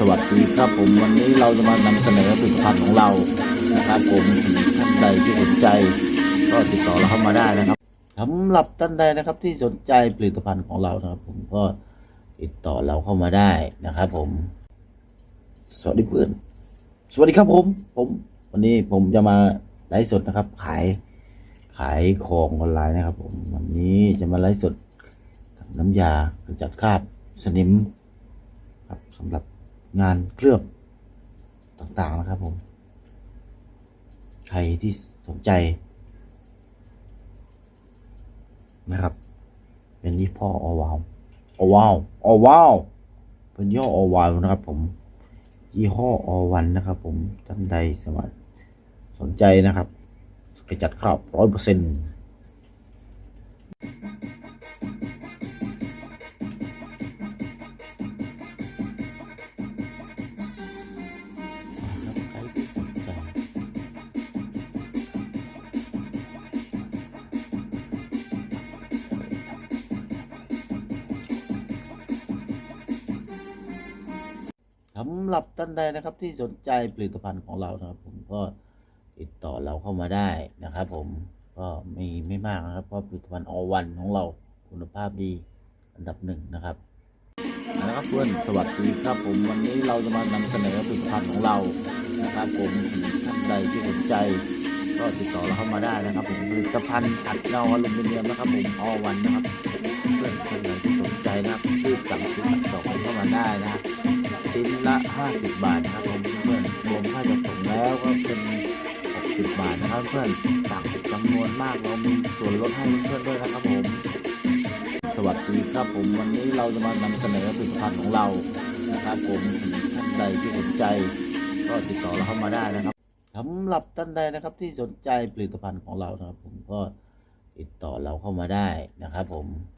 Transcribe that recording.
สวัสดีครับผมวันนี้เราจะมานำเสนอผลิตภัณฑ์ของเรานะครับผมท่านใดที่สนใจ ก็ติดต่อเราเข้ามาได้นะครับสำหรับท่านใดนะครับที่สนใจผลิตภัณฑ์ของเรานะครับ ผมก็ติดต่อเราเข้ามาได้นะครับ ผม สวัสดีเพื่อนสวัสดีครับผม ผม วันนี้ผมจะมาไลฟ์สดนะครับ ขายขายของออนไลน์นะครับ ผมวันนี้จะมาไลฟ์สดน้ำยากระจัดคราบสนิมครับสำหรับ งานเคลือบต่างๆนะครับผม ใครที่สนใจ นะครับ เป็นยี่ห้ออวาวอวาวอวาวเป็นยี่ห้ออวาวนะครับ ผม ยี่ห้ออวันนะครับ ผมท่านใดสมัครสนใจนะครับกระจัดคราบร้อยเปอร์เซ็นต์ สำหรับท่านใดนะครับที่สนใจผลิตภัณฑ์ของเรานะครับ ผมก็ติดต่อเราเข้ามาได้นะครับ ผมก็ม่ไม่มากนะครับเพราะผลิตภัณฑ์อวันของเราคุณภาพดีอันดับหนึ่งนะครับนะครับเพื่อนสวัสดีครับผมวันนี้เราจะมานำเสนอผลิตภัณฑ์ของเรานะครับ ผมท่านใดที่สนใจ ก็ติดต่อเราเข้ามาได้นะครับ ผมผลิตภัณฑ์อัดเงาอลูมิเนียมนะครับผมอวันนะครับ เพื่อนท่านใดที่สนใจนะครับ 50 บาทนะครับผมเพื่อนรวมค่าจัดส่งแล้วก็เป็น 60 บาทนะครับเพื่อนสั่งจำนวนมากเรามีส่วนลดให้เพื่อนด้วยนะครับผม สวัสดีครับผมวันนี้เราจะมานำเสนอผลิตภัณฑ์ของเรานะครับผมท่านใดที่สนใจ ก็ติดต่อเราเข้ามาได้นะครับสำหรับท่านใดนะครับที่สนใจผลิตภัณฑ์ของเรานะครับ ผมก็ติดต่อเราเข้ามาได้นะครับผม